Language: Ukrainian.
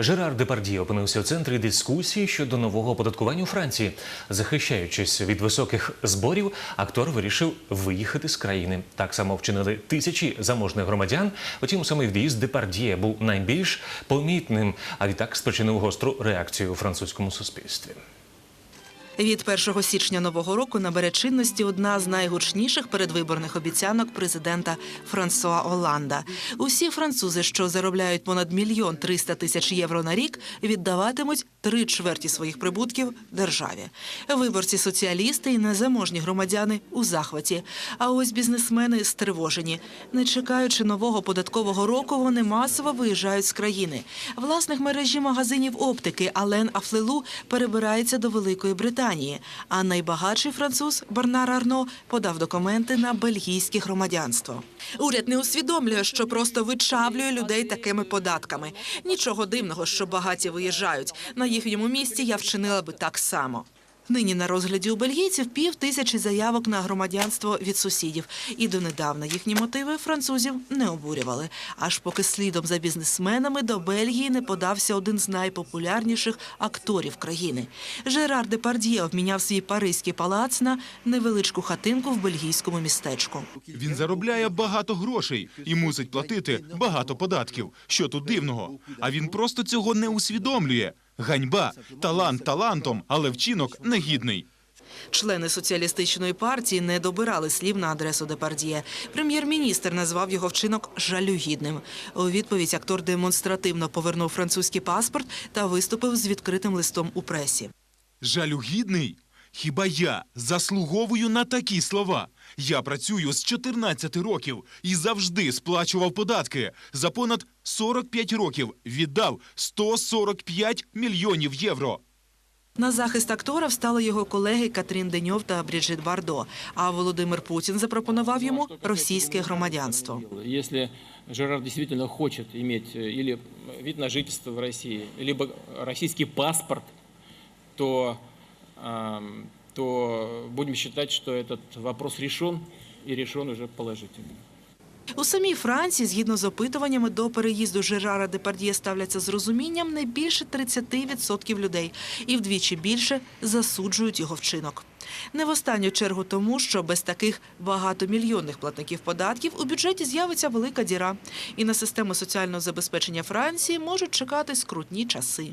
Жерар Депардіє опинився в центрі дискусії щодо нового оподаткування у Франції. Захищаючись від високих зборів, актор вирішив виїхати з країни. Так само вчинили тисячі заможних громадян. Втім, саме в'їзд Депардіє був найбільш помітним, а відтак спричинив гостру реакцію у французькому суспільстві. Від 1 січня нового року набере чинності одна з найгучніших передвиборних обіцянок президента Франсуа Оланда. Усі французи, що заробляють понад мільйон триста тисяч євро на рік, віддаватимуть три чверті своїх прибутків державі. Виборці соціалісти і незаможні громадяни у захваті. А ось бізнесмени стривожені. Не чекаючи нового податкового року, вони масово виїжджають з країни. Власник мережі магазинів оптики Ален Афлелу перебирається до Великої Британії. А найбагатший француз Бернар Арно подав документи на бельгійське громадянство. Уряд не усвідомлює, що просто вичавлює людей такими податками. Нічого дивного, що багаті виїжджають. На їхньому місці я вчинила би так само. Нині на розгляді у бельгійців пів тисячі заявок на громадянство від сусідів. І донедавна їхні мотиви французів не обурювали. Аж поки слідом за бізнесменами до Бельгії не подався один з найпопулярніших акторів країни. Жерар Депард'є обміняв свій паризький палац на невеличку хатинку в бельгійському містечку. Він заробляє багато грошей і мусить платити багато податків. Що тут дивного? А він просто цього не усвідомлює. Ганьба, талант талантом, але вчинок негідний. Члени соціалістичної партії не добирали слів на адресу Депардіє. Прем'єр-міністр назвав його вчинок жалюгідним. У відповідь актор демонстративно повернув французький паспорт та виступив з відкритим листом у пресі. Жалюгідний? Хіба я заслуговую на такі слова? Я працюю з 14 років і завжди сплачував податки. За понад 45 років віддав 145 мільйонів євро. На захист актора встали його колеги Катрін Деньов та Бріджит Бардо. А Володимир Путін запропонував йому російське громадянство. Если Жерар действительно хочет иметь э, или вид на жительство в России, либо российский паспорт, то, то будем считать, что этот вопрос решен и решен уже положительно. У самій Франції, згідно з опитуваннями, до переїзду Жерара Депард'є ставляться з розумінням не більше 30% людей і вдвічі більше засуджують його вчинок. Не в останню чергу тому, що без таких багатомільйонних платників податків у бюджеті з'явиться велика діра, і на систему соціального забезпечення Франції можуть чекати скрутні часи.